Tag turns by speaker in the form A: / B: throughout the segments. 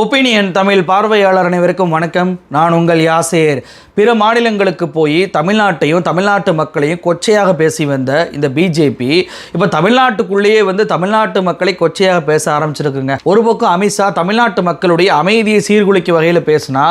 A: Opinion Tamil பார்வையாளர் அனைவருக்கும் வணக்கம். நான் உங்கள் யாசேர். பிற மாநிலங்களுக்கு போய் தமிழ்நாட்டையும் தமிழ்நாட்டு மக்களையும் கொச்சையாக பேசி வந்த இந்த பிஜேபி இப்போ தமிழ்நாட்டுக்குள்ளேயே வந்து தமிழ்நாட்டு மக்களை கொச்சையாக பேச ஆரம்பிச்சிருக்குங்க. ஒரு பக்கம் அமித்ஷா தமிழ்நாட்டு மக்களுடைய அமைதியை சீர்குலைக்கும் வகையில் பேசினா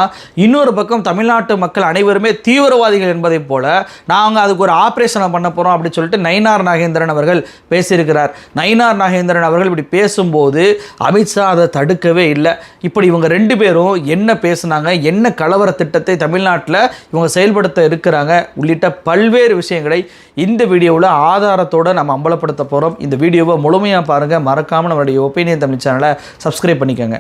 A: இன்னொரு பக்கம் தமிழ்நாட்டு மக்கள் அனைவருமே தீவிரவாதிகள் என்பதைப் போல நாங்கள் அதுக்கு ஒரு ஆப்ரேஷனை பண்ண போகிறோம் அப்படின்னு சொல்லிட்டு நயினார் நாகேந்திரன் அவர்கள் பேசியிருக்கிறார். நயினார் நாகேந்திரன் அவர்கள் இப்படி பேசும்போது அமித்ஷா அதை தடுக்கவே இல்லை. இப்படி இவங்க ரெண்டு பேரும் என்ன பேசுனாங்க என்ன கலவர திட்டத்தை தமிழ்நாட்டில் இவங்க செயல்படுத்த இருக்கிறாங்க உள்ளிட்ட பல்வேறு விஷயங்களை இந்த வீடியோவில் ஆதாரத்தோடு நம்ம அம்பலப்படுத்த போகிறோம் இந்த வீடியோவை முழுமையாக பாருங்கள் மறக்காமல் நம்மளுடைய ஒப்பீனியன் தமிழ் சேனலை சப்ஸ்கிரைப் பண்ணிக்கோங்க.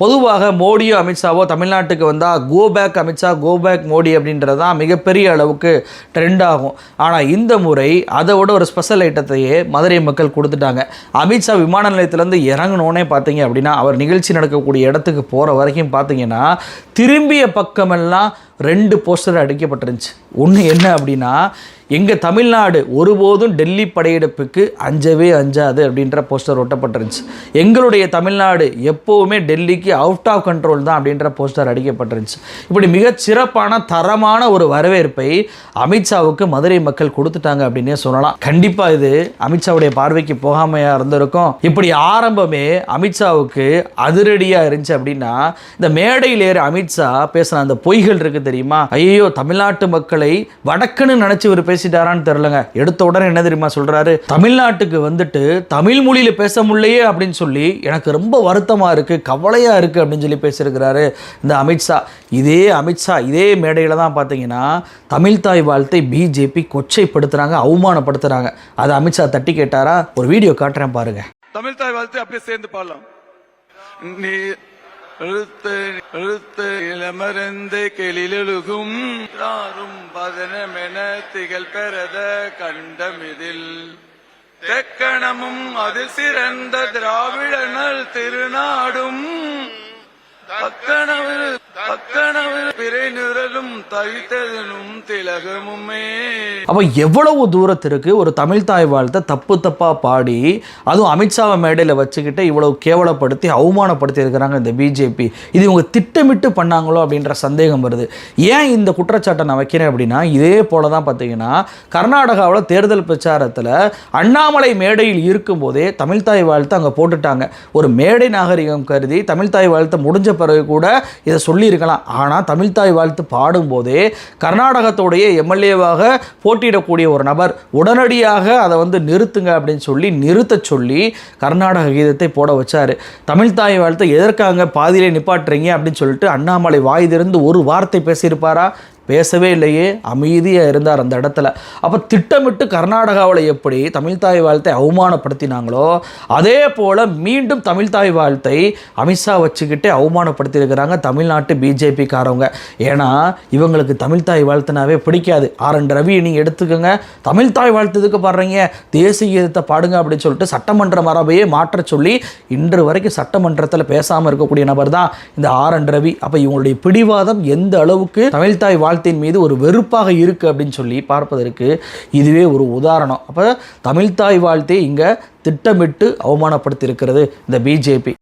A: பொதுவாக மோடியோ அமித்ஷாவோ தமிழ்நாட்டுக்கு வந்தால் go back Amit Shah go back Modi அப்படின்றது தான் மிகப்பெரிய அளவுக்கு ட்ரெண்ட் ஆகும். ஆனால் இந்த முறை அதை விட ஒரு ஸ்பெஷல் ஐட்டத்தையே மதுரை மக்கள் கொடுத்துட்டாங்க. அமித்ஷா விமான நிலையத்திலேருந்து இறங்கினோன்னே பார்த்தீங்க அப்படின்னா அவர் நிகழ்ச்சி நடக்கக்கூடிய இடத்துக்கு போகிற வரைக்கும் பார்த்தீங்கன்னா திரும்பிய பக்கமெல்லாம் ரெண்டு போஸ்டர் அடிக்கப்பட்டிருந்துச்சு. ஒன்று என்ன அப்படின்னா எங்கள் தமிழ்நாடு ஒருபோதும் டெல்லி படையெடுப்புக்கு அஞ்சவே அஞ்சாது அப்படின்ற போஸ்டர் ஒட்டப்பட்டிருந்துச்சு. எங்களுடைய தமிழ்நாடு எப்போவுமே டெல்லிக்கு அவுட் ஆஃப் கண்ட்ரோல் தான் அப்படின்ற போஸ்டர் அடிக்கப்பட்டிருந்துச்சு. இப்படி மிக சிறப்பான தரமான ஒரு வரவேற்பை அமித்ஷாவுக்கு மதுரை மக்கள் கொடுத்துட்டாங்க அப்படின்னே சொல்லலாம். கண்டிப்பாக இது அமித்ஷாவுடைய பார்வைக்கு போகாமையாக இருந்திருக்கும். இப்படி ஆரம்பமே அமித்ஷாவுக்கு அதிரடியாக இருந்துச்சு அப்படின்னா இந்த மேடையில் ஏற அமித்ஷா பேசின அந்த பொய்கள் இருக்குது தெரியுமா? ஐயோ தமிழ்நாட்டு மக்களை வடக்குன்னு நினச்சி இவர் பேசிட்டாரான்னு தெரிலங்க எடுத்த உடனே என்ன தெரியுமா சொல்றாரு? தமிழ்நாட்டுக்கு வந்துட்டு தமிழ் மொழியில பேச முடியலையே அப்படின்னு சொல்லி எனக்கு ரொம்ப வருத்தமா இருக்கு கவலையா இருக்கு அப்படின்னு சொல்லி பேசியிருக்கிறாரு இந்த அமித்ஷா இதே அமித்ஷா இதே மேடையில் தான் பார்த்தீங்கன்னா தமிழ் தாய் வாழ்த்தை பிஜேபி கொச்சைப்படுத்துறாங்க அவமானப்படுத்துறாங்க. அதை அமித்ஷா தட்டி கேட்டாரா? ஒரு வீடியோ காட்டுறேன் பாருங்க.
B: தமிழ் தாய் வாழ்த்து அப்படியே சேர்ந்து பாடலாம். நீ எழுத்து எழுத்து இளமருந்து கெளிலெழுகும். தாரும் பதனமென திகழ் பெறத கண்டமிதில். தெக்கணமும் அது சிறந்த திராவிடனல் திருநாடும். தக்கணவில் தக்கணவில் பிறை நிரலும் தவித்ததனும் திலகமுமே.
A: அப்ப எவ்வளவு தூரத்திற்கு ஒரு தமிழ் தாய் வாழ்த்த தப்பு தப்பா பாடி அதுவும் அமித்ஷாவை மேடையில் வச்சுக்கிட்டு இவ்வளவு கேவலப்படுத்தி அவமானப்படுத்தி இருக்கிறாங்க இந்த பிஜேபி இது இவங்க திட்டமிட்டு பண்ணாங்களோ அப்படின்ற சந்தேகம் வருது. ஏன் இந்த குற்றச்சாட்டை நான் வைக்கிறேன் அப்படின்னா இதே போல தான் பார்த்தீங்கன்னா கர்நாடகாவில் தேர்தல் பிரச்சாரத்தில் அண்ணாமலை மேடையில் இருக்கும்போதே தமிழ் தாய் வாழ்த்து அங்கே போட்டுட்டாங்க. ஒரு மேடை நாகரிகம் கருதி தமிழ் தாய் வாழ்த்து முடிஞ்ச பிறகு கூட இதை சொல்லியிருக்கலாம். ஆனால் தமிழ் தாய் வாழ்த்து பாடும்போதே கர்நாடகத்துடைய எம்எல்ஏவாக போட்டியிடக்கூடிய ஒரு நபர் உடனடியாக அதை வந்து நிறுத்துங்க அப்படின்னு சொல்லி நிறுத்த சொல்லி கர்நாடக கீதத்தை போட வச்சார். தமிழ்தாய் வாழ்த்தை எதற்காக பாதியிலே நிப்பாட்டுறீங்க அப்படின்னு சொல்லிட்டு அண்ணாமலை வாய் திறந்து ஒரு வார்த்தை பேசியிருப்பாரா? பேசவே இல்லையே அமைதியாக இருந்தார் அந்த இடத்துல. அப்போ திட்டமிட்டு கர்நாடகாவில் எப்படி தமிழ்தாய் வாழ்த்தை அவமானப்படுத்தினாங்களோ அதே போல் மீண்டும் தமிழ்தாய் வாழ்த்தை அமித்ஷா வச்சுக்கிட்டே அவமானப்படுத்தியிருக்கிறாங்க தமிழ்நாட்டு பிஜேபிக்காரவங்க. ஏன்னா இவங்களுக்கு தமிழ்தாய் வாழ்த்துனாவே பிடிக்காது. ஆர் என் ரவி நீங்கள் எடுத்துக்கோங்க. தமிழ்தாய் வாழ்த்து இதுக்கு பாடுறீங்க? தேசிய கீதத்தை பாடுங்க அப்படின்னு சொல்லிட்டு சட்டமன்ற மரபையே மாற்ற சொல்லி இன்று வரைக்கும் சட்டமன்றத்தில் பேசாமல் இருக்கக்கூடிய நபர் தான் இந்த ஆர் என் ரவி. அப்போ இவங்களுடைய பிடிவாதம் எந்த அளவுக்கு தமிழ்தாய் வாழ்த்தின் மீது ஒரு வெறுப்பாக இருக்குது அப்படின்னு சொல்லி பார்ப்பதற்கு இதுவே ஒரு உதாரணம் அப்போ தமிழ்தாய் வாழ்த்தை இங்கே திட்டமிட்டு அவமானப்படுத்தி இருக்கிறது இந்த பிஜேபி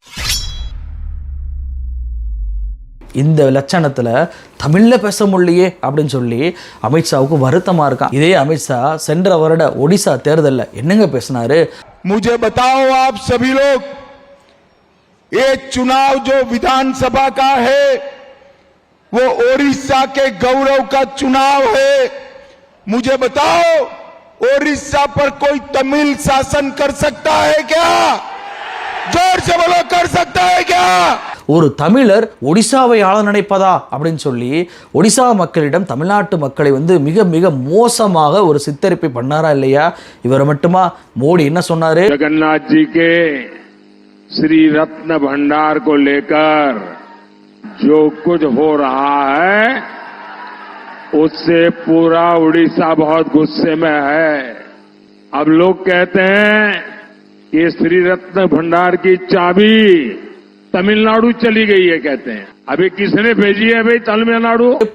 A: இந்த லட்சணத்தில் தமிழில் பேச முடியலையே அப்படின்னு சொல்லி அமித்ஷாவுக்கு வருத்தமாக இருக்கான் இதே அமித்ஷா சென்ற வருட ஒடிசா தேர்தலில் என்னங்க பேசினாரு
C: मुझे बताओ आप सभी लोग ये चुनाव जो विधानसभा का है वो ओडिशा के गौरव का चुनाव है मुझे बताओ ओडिशा पर कोई तमिल शासन कर सकता है क्या जोर से बोलो कर सकता है क्या
A: ஒரு தமிழர் ஒடிசாவை ஆள நினைப்பதா அப்படின்னு சொல்லி ஒடிசா மக்களிடம் தமிழ்நாட்டு மக்களை வந்து மிக மிக மோசமாக ஒரு சித்தரிப்பை பண்ணாரா இல்லையா இவர் மட்டுமா மோடி என்ன சொன்னாரு
D: जगन्नाथ जी के श्री रत्न भंडार को लेकर जो कुछ हो रहा है, उससे पूरा उड़ीसा बहुत गुस्से में है। अब लोग कहते हैं कि श्री रत्न भंडार की चाबी तमिलनाडु चली गई है, कहते हैं।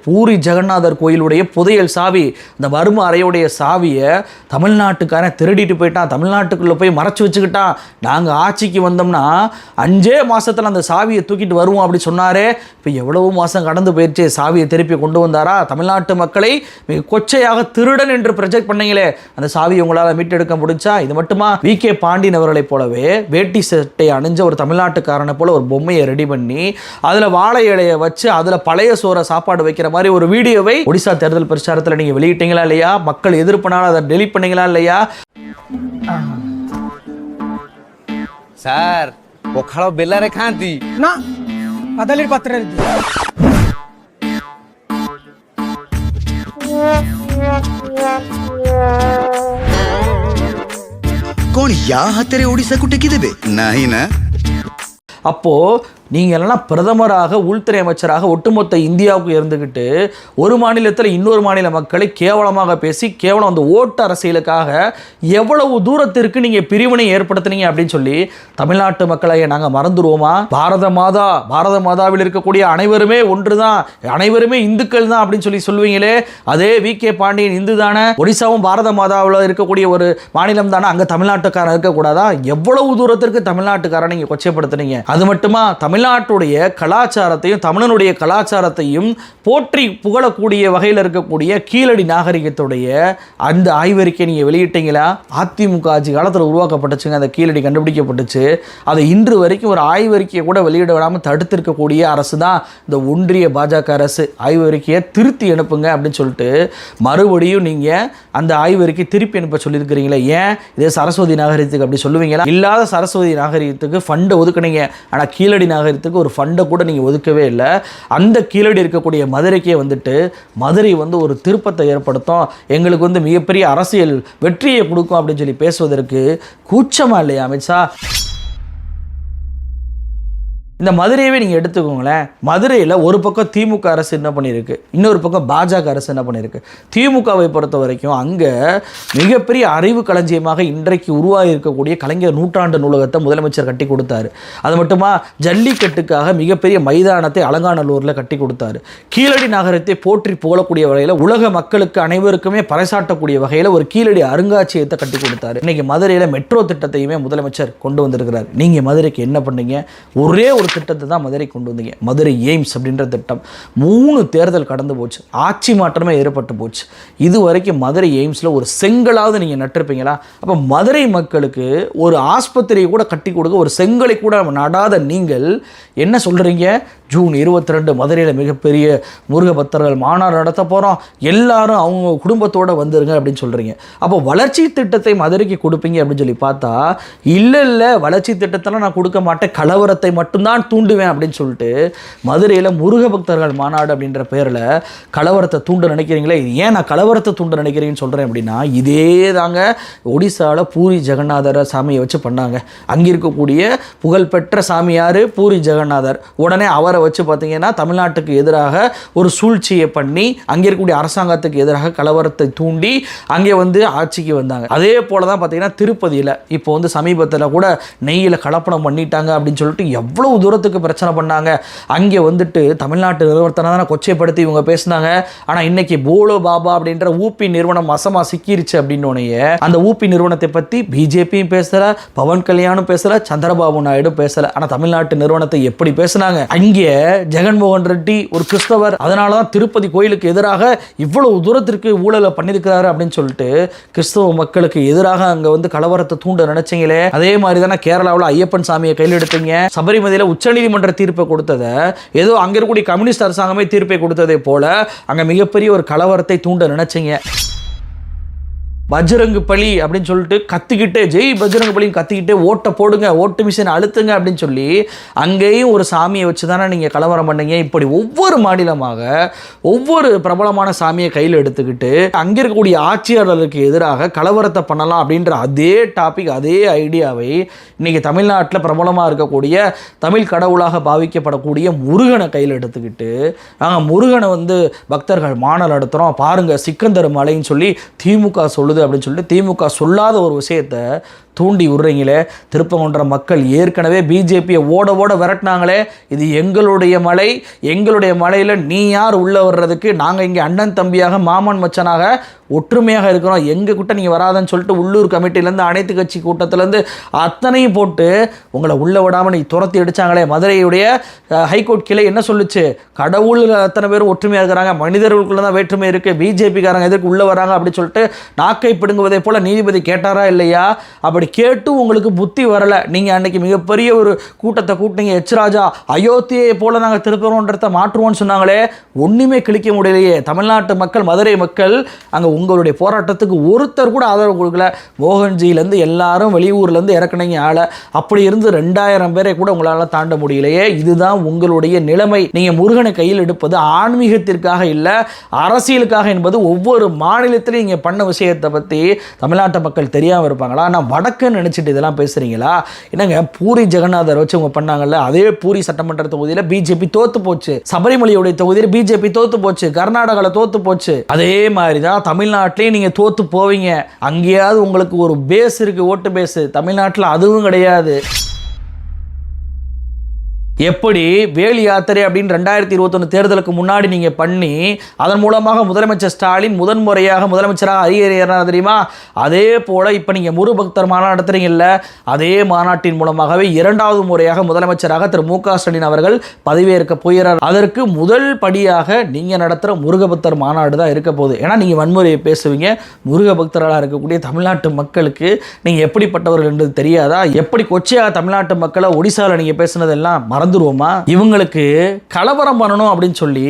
A: பூரி ஜெகநாதர் கோயிலுடைய புதையல் சாவி இந்த வரும அறையுடைய சாவியை தமிழ்நாட்டுக்காரன் திருடிட்டு போயிட்டான். தமிழ்நாட்டுக்குள்ளே போய் மறைச்சி வச்சுக்கிட்டான். நாங்கள் ஆட்சிக்கு வந்தோம்னா அஞ்சே மாதத்தில் அந்த சாவியை தூக்கிட்டு வருவோம் அப்படி சொன்னாரே. இப்போ எவ்வளவு மாதம் கடந்து போயிடுச்சு சாவியை திருப்பி கொண்டு வந்தாரா? தமிழ்நாட்டு மக்களை மிக கொச்சையாக திருடன் என்று ப்ரொஜெக்ட் பண்ணீங்களே. அந்த சாவியை உங்களால் மீட்டெடுக்க முடிஞ்சா? இது மட்டுமா? வி கே பாண்டியன் அவர்களைப் போலவே வேட்டி சட்டை அணிஞ்ச ஒரு தமிழ்நாட்டுக்காரனை போல ஒரு பொம்மையை ரெடி பண்ணி அதில் வாழை இலையை வச்சு அதில் பழைய சோற சாப்பாடு வைக்கிற மாதிரி ஒரு வீடியோவை ஒடிசா தேர்தல் பிரச்சாரத்தில் நீங்கள் வெளியிட்டீங்களா இல்லையா மக்கள் எதிர்ப்புனால அதை டெலிட் பண்ணீங்களா இல்லையா
E: ସାର୍ ପଖାଳ ବେଲାରେ ଖାଆନ୍ତି
F: ନା କଦଳୀ ପତ୍ରରେ ଦିଅ
G: କଣ ୟା ହାତରେ ଓଡିଶାକୁ ଟେକିଦେବେ ନାହିଁ ନା
A: அப்போ நீங்க எல்லாம் பிரதமராக உள்துறை அமைச்சராக ஒட்டுமொத்த இந்தியாவுக்கு இருந்துக்கிட்டு ஒரு மாநிலத்தில் இன்னொரு மாநில மக்களை கேவலமாக பேசி கேவலம் அந்த ஓட்டு அரசியலுக்காக எவ்வளவு தூரத்திற்கு நீங்க பிரிவினை ஏற்படுத்துனீங்க அப்படின்னு சொல்லி தமிழ்நாட்டு மக்களை நாங்க மறந்துடுவோமா பாரத மாதா பாரத மாதாவில் இருக்கக்கூடிய அனைவருமே ஒன்றுதான் அனைவருமே இந்துக்கள் தான் அப்படின்னு சொல்லி சொல்லுவீங்களே. அதே வி. கே. பாண்டியன் இந்து தானே ஒடிசாவும் பாரத மாதாவில் இருக்கக்கூடிய ஒரு மாநிலம் தானே அங்க தமிழ்நாட்டுக்காரன் இருக்கக்கூடாதா? எவ்வளவு தூரத்திற்கு தமிழ்நாட்டுக்காரன் நீங்க கொச்சைப்படுத்துனீங்க? அது மட்டுமா? தமிழ்நாட்டுடைய கலாச்சாரத்தையும் தமிழனுடைய கலாச்சாரத்தையும் போற்றி புகழக்கூடிய வகையில் இருக்கக்கூடிய கீழடி நாகரிகத்துடைய அந்த ஆய்வறிக்கை நீங்கள் வெளியிட்டீங்களா? அதிமுக ஆட்சி காலத்தில் உருவாக்கப்பட்டுச்சுங்க அந்த கீழடி கண்டுபிடிக்கப்பட்டுச்சு. அதை இன்று வரைக்கும் ஒரு ஆய்வறிக்கையை கூட வெளியிட விடாமல் தடுத்திருக்கக்கூடிய அரசு தான் இந்த ஒன்றிய பாஜக அரசு. ஆய்வறிக்கையை திருத்தி அனுப்புங்க அப்படின்னு சொல்லிட்டு மறுபடியும் நீங்கள் அந்த ஆய்வறிக்கை திருப்பி அனுப்ப சொல்லியிருக்கிறீங்களே. ஏன்? இதே சரஸ்வதி நாகரிகத்துக்கு அப்படி சொல்லுவீங்களா? இல்லாத சரஸ்வதி நாகரிகத்துக்கு ஃபண்டை ஒதுக்குனீங்க. ஆனால் கீழடி நாகரிகத்துக்கு ஒரு ஃபண்டை கூட நீங்கள் ஒதுக்கவே இல்லை. அந்த கீழடி இருக்கக்கூடிய மதுரைக்கே வந்துட்டு மதுரை வந்து ஒரு திருப்பத்தை ஏற்படுத்தும். எங்களுக்கு வந்து மிகப்பெரிய அரசியல் வெற்றியை கொடுக்கும் அப்படின்னு சொல்லி பேசுவதற்கு கூச்சமா இல்லையா அமித்ஷா? இந்த மதுரையவே நீங்கள் எடுத்துக்கோங்களேன். மதுரையில் ஒரு பக்கம் திமுக அரசு என்ன பண்ணியிருக்கு? இன்னொரு பக்கம் பாஜக அரசு என்ன பண்ணியிருக்கு? திமுகவை பொறுத்த வரைக்கும் அங்கே மிகப்பெரிய அறிவு களஞ்சியமாக இன்றைக்கு உருவாகி இருக்கக்கூடிய கலைஞர் நூற்றாண்டு நூலகத்தை முதலமைச்சர் கட்டி கொடுத்தாரு. அது மட்டுமா ஜல்லிக்கட்டுக்காக மிகப்பெரிய மைதானத்தை அலங்காநல்லூரில் கட்டி கொடுத்தாரு. கீழடி நகரத்தை போற்றி புகழக்கூடிய வகையில் உலக மக்களுக்கு அனைவருக்குமே பறைசாட்டக்கூடிய வகையில் ஒரு கீழடி அருங்காட்சியகத்தை கட்டி கொடுத்தாரு. இன்னைக்கு மதுரையில் மெட்ரோ திட்டத்தையுமே முதலமைச்சர் கொண்டு வந்திருக்கிறார். நீங்கள் மதுரைக்கு என்ன பண்ணீங்க? ஒரே ஒரு திட்டத்தை தான் மதுரை கொண்டு வந்தீங்க. மதுரை எய்ம்ஸ் அப்படின்ற திட்டம். மூணு தேர்தல் கடந்து போச்சு. ஆட்சி மாற்றமே ஏற்பட்டு போச்சு. இது வரைக்கும் மதுரை எய்ம்ஸில் ஒரு செங்கலாவது நீங்கள் நட்டிருப்பீங்களா? அப்போ மதுரை மக்களுக்கு ஒரு ஆஸ்பத்திரியை கூட கட்டி கொடுக்க ஒரு செங்கலை கூட நடாத நீங்கள் என்ன சொல்கிறீங்க ஜூன் இருபத்தி ரெண்டு மதுரையில் மிகப்பெரிய முருக பக்தர்கள் மாநாடு நடத்த போகிறோம் எல்லாரும் அவங்க குடும்பத்தோடு வந்துருங்க அப்படின்னு சொல்கிறீங்க அப்போ வளர்ச்சி திட்டத்தை மதுரைக்கு கொடுப்பீங்க அப்படின்னு சொல்லி பார்த்தா இல்லை இல்லை வளர்ச்சி திட்டத்தெல்லாம் நான் கொடுக்க மாட்டேன். கலவரத்தை மட்டும்தான் தூண்டுவேன் அப்படின்னு சொல்லிட்டு மதுரையில் முருக பக்தர்கள் மாநாடு அப்படின்ற பேரில் கலவரத்தை தூண்ட நினைக்கிறீங்களே? இது ஏன் நான் கலவரத்தை தூண்ட நினைக்கிறேன்னு சொல்கிறேன் அப்படின்னா இதே தாங்க ஒடிசாவில் பூரி ஜெகநாதர சாமியை வச்சு பண்ணாங்க. அங்கே இருக்கக்கூடிய புகழ்பெற்ற சாமியார் பூரி ஜெகநாதர். உடனே அவரை வச்சு பார்த்தீங்கன்னா தமிழ்நாட்டுக்கு எதிராக ஒரு சூழ்ச்சியை பண்ணி அங்கே இருக்கக்கூடிய அரசாங்கத்துக்கு எதிராக கலவரத்தை தூண்டி அங்கே வந்து ஆட்சிக்கு வந்தாங்க. அதே போல தான் பார்த்திங்கன்னா திருப்பதியில் இப்போ வந்து சமீபத்தில் கூட நெய்யில் கலப்படம் பண்ணிட்டாங்க அப்படின்னு சொல்லிட்டு எவ்வளோ தூரத்துக்கு பிரச்சனை பண்ணாங்க. அங்கே வந்துட்டு தமிழ்நாட்டு நிறுவனத்தை தானே கொச்சைப்படுத்தி இவங்க பேசினாங்க. ஆனால் இன்னைக்கு போலோ பாபா அப்படின்ற ஊபி நிறுவனம் மசமாக சிக்கிருச்சு அப்படின்னோடனே அந்த ஊபி நிறுவனத்தை பற்றி பிஜேபியும் பேசலை பவன் கல்யாணும் பேசலை சந்திரபாபு நாயுடு பேசலை. ஆனால் தமிழ்நாட்டு நிறுவனத்தை எப்படி பேசுனாங்க? அங்கே ஜெகன்மோகன் ரெட்டி ஒரு கிறிஸ்தவர். அதனால தான் திருப்பதி கோயிலுக்கு எதிராக இவ்வளவு தூரத்திற்கு ஊழலை பண்ணியிருக்கிறாரு அப்படின்னு சொல்லிட்டு கிறிஸ்தவ மக்களுக்கு எதிராக அங்கே வந்து கலவரத்தை தூண்ட நினைச்சீங்களே? அதே மாதிரி தானே கேரளாவில் ஐயப்பன் சாமியை கையில் எடுத்தீங்க. சபரிமலையில் உச்சநீதிமன்ற தீர்ப்பை கொடுத்ததை ஏதோ அங்கே இருக்கக்கூடிய கம்யூனிஸ்ட் அரசாங்கமே தீர்ப்பை கொடுத்ததை போல அங்கே மிகப்பெரிய ஒரு கலவரத்தை தூண்ட நினைச்சீங்க. பஜ்ரங்கு பலி அப்படின்னு சொல்லிட்டு கத்திக்கிட்டே ஜெய் பஜ்ரங்கு பலின்னு கத்திக்கிட்டே ஓட்டை போடுங்க ஓட்டு மிஷின் அழுத்துங்க அப்படின்னு சொல்லி அங்கேயும் ஒரு சாமியை வச்சு தானே நீங்கள் கலவரம் பண்ணீங்க. இப்படி ஒவ்வொரு மாநிலமாக ஒவ்வொரு பிரபலமான சாமியை கையில் எடுத்துக்கிட்டு அங்கே இருக்கக்கூடிய ஆட்சியாளர்களுக்கு எதிராக கலவரத்தை பண்ணலாம் அப்படின்ற அதே டாபிக் அதே ஐடியாவை இன்றைக்கி தமிழ்நாட்டில் பிரபலமாக இருக்கக்கூடிய தமிழ் கடவுளாக பாவிக்கப்படக்கூடிய முருகனை கையில் எடுத்துக்கிட்டு நாங்கள் முருகனை வந்து பக்தர்கள் மாநாடு நடத்துகிறோம் பாருங்கள் சிக்கந்தர் மலைன்னு சொல்லி திமுக சொல்லுது அப்படின்னு சொல்லிட்டு திமுக சொல்லாத ஒரு விஷயத்தை தூண்டி விடுறீங்களே? திருப்பங்குன்ற மக்கள் ஏற்கனவே பிஜேபியை ஓட ஓட விரட்டினாங்களே. இது எங்களுடைய மலை. எங்களுடைய மலையில் நீ யார் உள்ளே வர்றதுக்கு? நாங்கள் இங்கே அண்ணன் தம்பியாக மாமன் மச்சனாக ஒற்றுமையாக இருக்கிறோம். எங்கள் கிட்ட நீங்கள் வராதன்னு சொல்லிட்டு உள்ளூர் கமிட்டிலேருந்து அனைத்து கட்சி கூட்டத்திலேருந்து அத்தனையும் போட்டு உங்களை உள்ளே விடாமல் நீ துரத்தி அடிச்சாங்களே. மதுரையுடைய ஹைகோர்ட் கிளை என்ன சொல்லுச்சு? கடவுள் அத்தனை பேரும் ஒற்றுமையாக இருக்கிறாங்க. மனிதர்களுக்குள்ளே தான் வேற்றுமை இருக்குது பிஜேபிக்காரங்க எதுக்கு உள்ளே வராங்க அப்படின்னு சொல்லிட்டு நாக்கை பிடுங்குவதை போல் நீதிபதி கேட்டாரா இல்லையா? அப்படி கேட்டும் உங்களுக்கு புத்தி வரலை. நீங்கள் அன்னைக்கு மிகப்பெரிய ஒரு கூட்டத்தை கூட்டினீங்க. எச்ராஜா அயோத்தியை போல் நாங்கள் திருப்பரோன்றத மாற்றுவோம்னு சொன்னாங்களே ஒன்றுமே கிழிக்க முடியலையே. தமிழ்நாட்டு மக்கள் மதுரை மக்கள் அங்கே உங்களுடைய போராட்டத்துக்கு ஒருத்தர் கூட ஆதரவு கொடுக்கல. மோகன்ஜியிலேருந்து எல்லாரும் வெளியூர்லேருந்து இறக்குனீங்க ஆளை. அப்படி இருந்து ரெண்டாயிரம் பேரை கூட உங்களால் தாண்ட முடியலையே. இதுதான் உங்களுடைய நிலைமை. நீங்கள் முருகனை கையில் எடுப்பது ஆன்மீகத்திற்காக இல்லை அரசியலுக்காக என்பது ஒவ்வொரு மாநிலத்திலையும் நீங்கள் பண்ண விஷயத்தை பற்றி தமிழ்நாட்டு மக்கள் தெரியாமல் இருப்பாங்களா? நான் வடக்குன்னு நினச்சிட்டு இதெல்லாம் பேசுகிறீங்களா என்னங்க பூரி ஜெகநாதர் வச்சு அவங்க பண்ணாங்கல்ல அதே பூரி சட்டமன்ற தொகுதியில் பிஜேபி தோத்து போச்சு. சபரிமலையுடைய தொகுதியில் பிஜேபி தோத்து போச்சு. கர்நாடகாவில் தோத்து போச்சு. அதே மாதிரி தான் தமிழ்நாட்டிலையும் நீங்கள் தோத்து போவீங்க. அங்கேயாவது உங்களுக்கு ஒரு பேஸ் இருக்குது ஓட்டு பேஸ் தமிழ்நாட்டில் அதுவும் கிடையாது. எப்படி வேலி யாத்திரை அப்படின்னு ரெண்டாயிரத்தி இருபத்தொன்று தேர்தலுக்கு முன்னாடி நீங்கள் பண்ணி அதன் மூலமாக முதலமைச்சர் ஸ்டாலின் முதன் முறையாக முதலமைச்சராக அறியறியறார் தெரியுமா? அதே போல் இப்போ நீங்கள் முருபக்தர் மாநாடு நடத்துகிறீங்கல்ல அதே மாநாட்டின் மூலமாகவே இரண்டாவது முறையாக முதலமைச்சராக திரு மு க ஸ்டாலின் அவர்கள் பதவியேற்க போகிறார். அதற்கு முதல் படியாக நீங்கள் நடத்துகிற முருகபக்தர் மாநாடு தான் இருக்க போகுது. ஏன்னா நீங்கள் வன்முறையை பேசுவீங்க. முருகபக்தராக இருக்கக்கூடிய தமிழ்நாட்டு மக்களுக்கு நீங்கள் எப்படிப்பட்டவர்கள் என்பது தெரியாதா? எப்படி கொச்சையாக தமிழ்நாட்டு மக்களை ஒடிசாவில் நீங்கள் பேசுனதெல்லாம் மறந்து மறந்துடுவோமா இவங்களுக்கு கலவரம் பண்ணணும் அப்படின்னு சொல்லி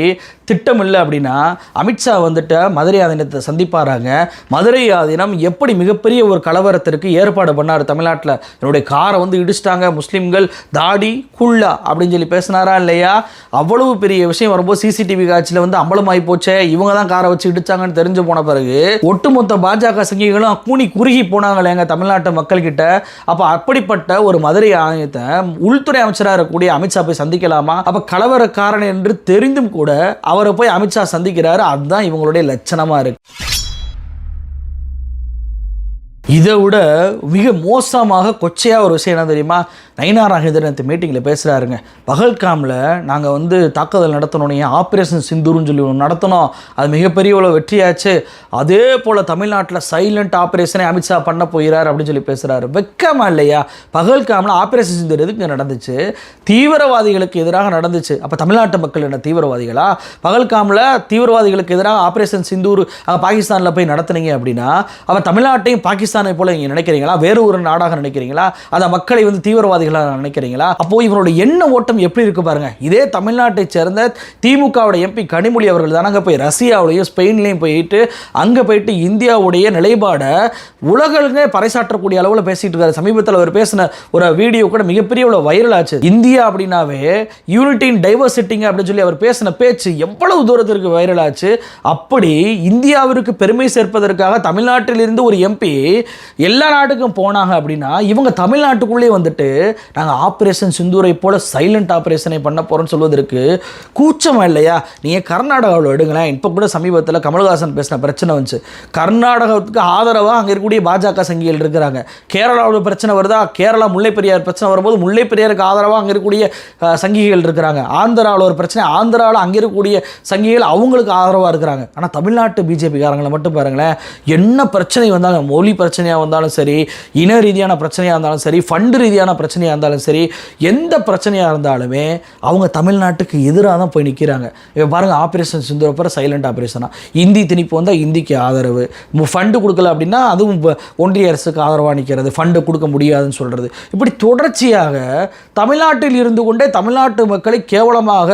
A: திட்டம் இல்லை அப்படின்னா அமித்ஷா வந்துட்டு மதுரை ஆதீனத்தை சந்திப்பாராங்க. மதுரை ஆதீனம் எப்படி மிகப்பெரிய ஒரு கலவரத்திற்கு ஏற்பாடு பண்ணார் தமிழ்நாட்டில்? என்னுடைய காரை வந்து இடிச்சிட்டாங்க முஸ்லீம்கள் தாடி குள்ளா அப்படின்னு சொல்லி பேசினாரா இல்லையா? அவ்வளவு பெரிய விஷயம் வரும்போது சிசிடிவி காட்சியில் வந்து அம்பலமாகி போச்சே. இவங்க தான் காரை வச்சு இடிச்சாங்கன்னு தெரிஞ்சு போன பிறகு ஒட்டுமொத்த பாஜக சங்கிகளும் கூனி குறுகி போனாங்களே எங்கள் தமிழ்நாட்டு மக்கள்கிட்ட. அப்போ அப்படிப்பட்ட ஒரு மதுரை ஆணையத்தை உள்துறை அமைச்சராக இருக்கக்கூடிய அமித்ஷா போய் சந்திக்கலாமா? அப்போ கலவரக்காரன் என்று தெரிந்தும் கூட அவர் போய் அமித்ஷா சந்திக்கிறாரு அதுதான் இவங்களுடைய லட்சணமாக இருக்கு. இதை விட மிக மோசமாக கொச்சையாக ஒரு விஷயம் என்ன தெரியுமா? நயினா ராகேந்திரன் நேற்று மீட்டிங்கில் பேசுகிறாருங்க பகல்காமில் நாங்கள் வந்து தாக்குதல் நடத்தணுன்னே ஆப்ரேஷன் சிந்தூர்னு சொல்லி ஒன்று நடத்தினோம். அது மிகப்பெரிய உள்ள வெற்றியாச்சு. அதே போல் தமிழ்நாட்டில் சைலண்ட் ஆப்ரேஷனே அமித்ஷா பண்ண போகிறார் அப்படின்னு சொல்லி பேசுகிறாரு வெக்கமா இல்லையா? பகல்காமில் ஆப்ரேஷன் சிந்தூர் எதுக்கு நடந்துச்சு? தீவிரவாதிகளுக்கு எதிராக நடந்துச்சு. அப்போ தமிழ்நாட்டு மக்கள் என்ன தீவிரவாதிகளா? பகல்காமில் தீவிரவாதிகளுக்கு எதிராக ஆப்ரேஷன் சிந்தூர் பாகிஸ்தானில் போய் நடத்துனீங்க அப்படின்னா அவன் தமிழ்நாட்டையும் பாகிஸ்தான் போல நீங்கள் நினைக்கிறீங்களா? வேறு ஒரு நாடாக நினைக்கிறீங்களா? அந்த மக்களை வந்து தீவிரவாதிகளாக நினைக்கிறீங்களா? அப்போ இவரோட எண்ண ஓட்டம் எப்படி இருக்கு பாருங்க. இதே தமிழ்நாட்டை சேர்ந்த திமுகவோட எம்பி கனிமொழி அவர்கள் தானங்க போய் ரஷ்யாவிலையும் ஸ்பெயின்லையும் போயிட்டு அங்கே போயிட்டு இந்தியாவுடைய நிலைப்பாடை உலகங்க பறைசாற்றக்கூடிய அளவில் பேசிட்டு இருக்காரு. சமீபத்தில் அவர் பேசின ஒரு வீடியோ கூட மிகப்பெரிய ஒரு வைரல் ஆச்சு. இந்தியா அப்படின்னாவே யூனிட்டி இன் டைவர்சிட்டிங்க அப்படின்னு சொல்லி அவர் பேசின பேச்சு எவ்வளவு தூரத்திற்கு வைரல் ஆச்சு. அப்படி இந்தியாவிற்கு பெருமை சேர்ப்பதற்காக தமிழ்நாட்டிலிருந்து ஒரு எம்பி எல்லா நாட்டுக்கும் போனாங்க அப்படின்னா இவங்க தமிழ்நாட்டுக்குள்ளேயே வந்துட்டு நாங்கள் ஆப்ரேஷன் சிந்தூரை போல சைலண்ட் ஆப்ரேஷனை பண்ண போகிறோம்னு சொல்வதற்கு கூச்சமாக இல்லையா? நீங்கள் கர்நாடகாவில் எடுங்களேன். இப்போ கூட சமீபத்தில் கமல்ஹாசன் பேசின பிரச்சனை வந்துச்சு. கர்நாடகத்துக்கு ஆதரவாக அங்கே இருக்கக்கூடிய பாஜக சங்கிகள் இருக்கிறாங்க. கேரளாவில் பிரச்சனை வருதா? கேரளா முல்லை பெரியார் பிரச்சனை வரும்போது முல்லை பெரியாருக்கு ஆதரவாக அங்கே இருக்கக்கூடிய சங்கிகள் இருக்கிறாங்க. ஆந்திராவில் ஒரு பிரச்சனை. ஆந்திராவில் அங்கே இருக்கக்கூடிய சங்கிகள் அவங்களுக்கு ஆதரவாக இருக்கிறாங்க. ஆனால் தமிழ்நாட்டு பிஜேபிக்காரங்களை மட்டும் பாருங்களேன். என்ன பிரச்சனை வந்தாலும் மொழி பிரச்சனையாக வந்தாலும் சரி இன ரீதியான பிரச்சனையாக இருந்தாலும் சரி ஃபண்டு ரீதியான பிரச்சனையாக இருந்தாலும் சரி எந்த பிரச்சனையாக இருந்தாலுமே அவங்க தமிழ்நாட்டுக்கு எதிராக தான் போய் நிற்கிறாங்க இப்போ பாருங்கள் ஆப்ரேஷன் சிந்தூரப்பறம் சைலண்ட் ஆப்ரேஷனாக இந்தி திணிப்பு வந்தால் இந்திக்கு ஆதரவு. ஃபண்டு கொடுக்கல அப்படின்னா அதுவும் ஒன்றிய அரசுக்கு ஆதரவாக நிற்கிறது ஃபண்டு கொடுக்க முடியாதுன்னு சொல்கிறது இப்படி தொடர்ச்சியாக தமிழ்நாட்டில் இருந்து கொண்டே தமிழ்நாட்டு மக்களை கேவலமாக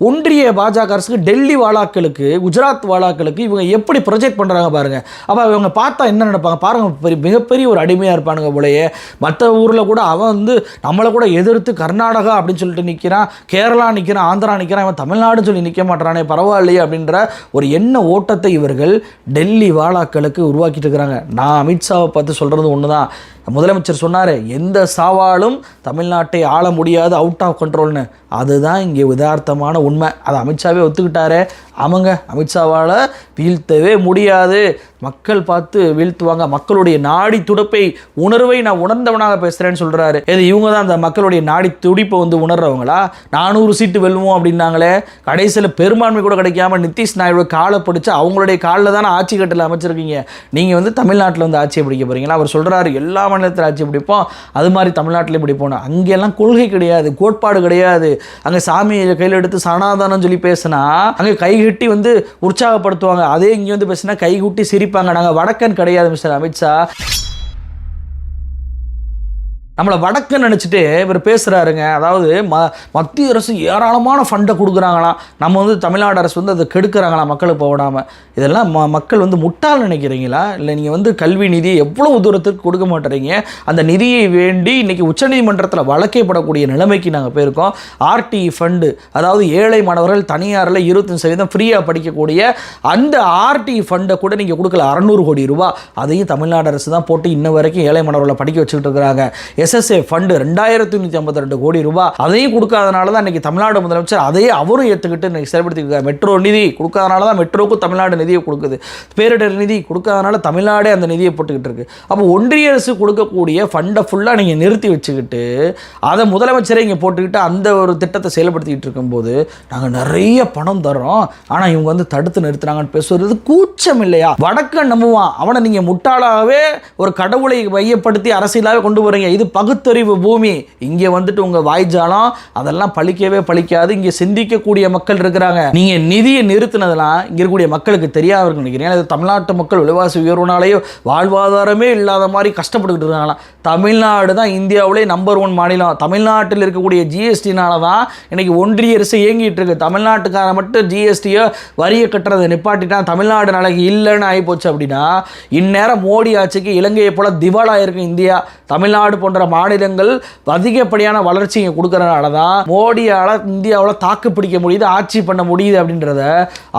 A: ஒன்றிய பாஜக அரசுக்கு டெல்லி வாழாக்களுக்கு குஜராத் வாழாக்களுக்கு இவங்க எப்படி ப்ரொஜெக்ட் பண்ணுறாங்க பாருங்கள் அப்போ இவங்க பார்த்தா என்ன நினைப்பாங்க? பாருங்கள் பெரிய மிகப்பெரிய ஒரு அடிமையாக இருப்பானுங்க போலயே. மற்ற ஊரில் கூட அவன் வந்து நம்மளை கூட எதிர்த்து கர்நாடகா அப்படின்னு சொல்லிட்டு நிற்கிறான் கேரளா நிற்கிறான் ஆந்திரா நிற்கிறான் இவன் தமிழ்நாடுன்னு சொல்லி நிற்க மாட்டானே பரவாயில்லையே அப்படின்ற ஒரு எண்ண ஓட்டத்தை இவர்கள் டெல்லி வாழாக்களுக்கு உருவாக்கிட்டு இருக்கிறாங்க. நான் அமித்ஷாவை பார்த்து சொல்கிறது ஒன்று தான் முதலமைச்சர் சொன்னார் எந்த சாவாலும் தமிழ்நாட்டை ஆள முடியாது அவுட் ஆஃப் கண்ட்ரோல்னு அதுதான் இங்கே உதார்த்தமான உண்மை. அதை அமித்ஷாவே ஒத்துக்கிட்டாரு. ஆமாங்க அமித்ஷாவால் வீழ்த்தவே முடியாது. மக்கள் பார்த்து வீழ்த்துவாங்க. மக்களுடைய நாடி துடுப்பை உணர்வை நான் உணர்ந்தவனாக பேசுகிறேன்னு சொல்கிறாரு இது இவங்க தான் அந்த மக்களுடைய நாடி துடிப்பை வந்து உணர்றவங்களா? நானூறு சீட்டு வெல்லுவோம் அப்படின்னாங்களே. கடைசியில் பெரும்பான்மை கூட கிடைக்காம நிதிஷ் நாயுடு காலை பிடிச்சி அவங்களுடைய காலில் தானே ஆட்சி கட்டில் அமைச்சிருக்கீங்க. நீங்கள் வந்து தமிழ்நாட்டில் வந்து ஆட்சியை பிடிக்க போகிறீங்களா அவர் சொல்கிறாரு எல்லா மாநிலத்தில் ஆட்சி பிடிப்போம் அது மாதிரி தமிழ்நாட்டிலே பிடிப்போம் அங்கெல்லாம் கொள்கை கிடையாது கோட்பாடு கிடையாது. அங்கே சாமியை கையில் எடுத்து சனாதானம் சொல்லி பேசினா அங்கே கைகட்டி வந்து உற்சாகப்படுத்துவாங்க. அதே இங்கே வந்து பேசினா கைகுட்டி சிரிப்பாங்க. நாங்கள் வடக்கன் கிடையாது மிஸ்டர் அமித்ஷா. நம்மளை வடக்கு நினச்சிட்டு இவர் பேசுகிறாருங்க அதாவது ம மத்திய அரசு ஏராளமான ஃபண்டை கொடுக்குறாங்களாம். நம்ம வந்து தமிழ்நாடு அரசு வந்து அதை கெடுக்கிறாங்களாம் மக்களுக்கு போடாமல் இதெல்லாம் ம மக்கள் வந்து முட்டாள் நினைக்கிறீங்களா? இல்லை நீங்கள் வந்து கல்வி நிதி எவ்வளவு தூரத்துக்கு கொடுக்க மாட்டேறீங்க? அந்த நிதியை வேண்டி இன்றைக்கி உச்சநீதிமன்றத்தில் வழக்கப்படக்கூடிய நிலைமைக்கு நாங்கள் போயிருக்கோம். ஆர்டி ஃபண்டு அதாவது ஏழை மாணவர்கள் தனியாரில் இருபத்தஞ்சு சதவீதம் ஃப்ரீயாக படிக்கக்கூடிய அந்த ஆர்டி ஃபண்டை கூட நீங்கள் கொடுக்கல. அறநூறு கோடி ரூபா. அதையும் தமிழ்நாடு அரசு தான் போட்டு இன்ன வரைக்கும் ஏழை மாணவர்களை படிக்க வச்சுக்கிட்டு இருக்கிறாங்க. எஸ்எஸ்ஏ ஃபண்டு ரெண்டாயிரத்தி நூற்றி ஐம்பத்தி ரெண்டு கோடி ரூபாய் அதையும் கொடுக்காதனால தான் இன்னைக்கு தமிழ்நாடு முதலமைச்சர் அதையே அவரும் ஏற்றுக்கிட்டு இன்னைக்கு செயல்படுத்திருக்காரு மெட்ரோ நிதி கொடுக்காதனால தான் மெட்ரோவுக்கும் தமிழ்நாடு நிதியை கொடுக்குது. பேரிடர் நிதி கொடுக்காதனால தமிழ்நாடே அந்த நிதியை போட்டுக்கிட்டு இருக்கு. அப்போ ஒன்றிய அரசு கொடுக்கக்கூடிய ஃபண்டை ஃபுல்லாக நீங்கள் நிறுத்தி வச்சுக்கிட்டு அதை முதலமைச்சரே இங்கே போட்டுக்கிட்டு அந்த ஒரு திட்டத்தை செயல்படுத்திக்கிட்டு இருக்கும்போது நாங்கள் நிறைய பணம் தர்றோம். ஆனால் இவங்க வந்து தடுத்து நிறுத்துறாங்கன்னு பேசுறது கூச்சம் இல்லையா? வடக்க நம்புவான். அவனை நீங்கள் முட்டாளாகவே ஒரு கடவுளை மையப்படுத்தி அரசியலாகவே கொண்டு போகிறீங்க இது பகுத்தறிவு பூமி. இங்கே வந்துட்டு உங்கள் வாய்ஜாலம் அதெல்லாம் பழிக்கவே பழிக்காது. இங்கே சிந்திக்கக்கூடிய மக்கள் இருக்கிறாங்க. நீங்கள் நிதியை நிறுத்தினதெல்லாம் இங்கே இருக்கக்கூடிய மக்களுக்கு தெரியாம நினைக்கிறேன் அது தமிழ்நாட்டு மக்கள் விலைவாசி உயர்வுனாலேயோ வாழ்வாதாரமே இல்லாத மாதிரி கஷ்டப்பட்டுக்கிட்டு இருக்காங்களாம். தமிழ்நாடு தான் இந்தியாவிலே நம்பர் ஒன் மாநிலம். தமிழ்நாட்டில் இருக்கக்கூடிய ஜிஎஸ்டினால தான் இன்னைக்கு ஒன்றிய அரசு இயங்கிட்டு இருக்கு. தமிழ்நாட்டுக்காரன் மட்டும் ஜிஎஸ்டியோ வரியை கட்டுறதை நிப்பாட்டிட்டா தமிழ்நாடு நாளைக்கு இல்லைன்னு ஆகிப்போச்சு அப்படின்னா இந்நேரம் மோடி ஆட்சிக்கு இலங்கையை போல திவாலா இருக்கும் இந்தியா. தமிழ்நாடு போன்ற மாநிலங்கள் அதிகப்படியான வளர்ச்சி இங்கே கொடுக்கறனால தான் மோடியால் இந்தியாவில் தாக்கு பிடிக்க முடியுது ஆட்சி பண்ண முடியுது அப்படின்றத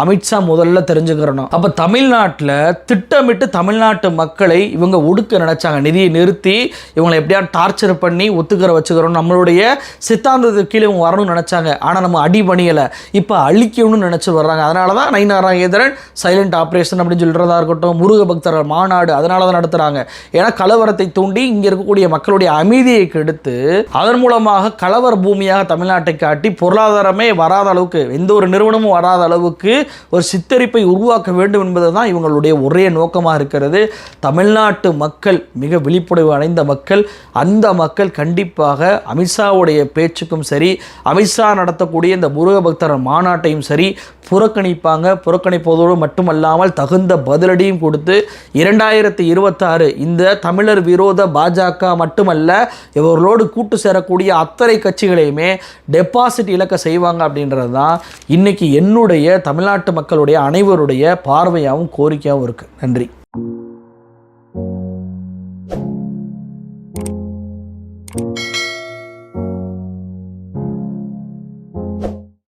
A: அமித்ஷா முதல்ல தெரிஞ்சுக்கிறணும். அப்போ தமிழ்நாட்டில் திட்டமிட்டு தமிழ்நாட்டு மக்களை இவங்க ஒடுக்க நினைச்சாங்க. நிதியை நிறுத்தி இவங்களை எப்படியா டார்ச்சர் பண்ணி ஒத்துக்கிற வச்சுக்கிறோம் நம்மளுடைய சித்தாந்தத்துக்கு கீழே இவங்க வரணும்னு நினச்சாங்க. ஆனால் நம்ம அடி பணியலை இப்போ அழிக்கணும்னு நினச்சி வர்றாங்க. அதனால தான் நயினாராயேந்திரன் சைலண்ட் ஆப்ரேஷன் அப்படின்னு சொல்கிறதா இருக்கட்டும் முருக பக்தர்கள் மாநாடு அதனால தான் நடத்துகிறாங்க ஏன்னா கலவரத்தை தூண்டி இங்கே இருக்கக்கூடிய மக்களுடைய அமைதியை கெடுத்து அதன் மூலமாக கலவர பூமியாக தமிழ்நாட்டை காட்டி பொருளாதாரமே வராத அளவுக்கு எந்த ஒரு நிறுவனமும் வராத அளவுக்கு ஒரு சித்தரிப்பை உருவாக்க வேண்டும் என்பது தான் இவங்களுடைய ஒரே நோக்கமாக இருக்கிறது. தமிழ்நாட்டு மக்கள் மிக விழிப்புணர்வு அடைந்த மக்கள் அந்த மக்கள் கண்டிப்பாக அமித்ஷாவுடைய பேச்சுக்கும் சரி அமித்ஷா நடத்தக்கூடிய இந்த முருக பக்தர் மாநாட்டையும் சரி புறக்கணிப்பாங்க. புறக்கணிப்பதோடு மட்டுமல்லாமல் தகுந்த பதிலடியும் கொடுத்து இரண்டாயிரத்தி இருபத்தாறு இந்த தமிழர் விரோத பாஜக மட்டுமல்ல இவர்களோடு கூட்டு சேரக்கூடிய அத்தனை கட்சிகளையுமே டெபாசிட் இழக்க செய்வாங்க அப்படின்றது தான் இன்றைக்கி என்னுடைய தமிழ்நாட்டு மக்களுடைய அனைவருடைய பார்வையாகவும் கோரிக்கையாகவும் இருக்குது நன்றி.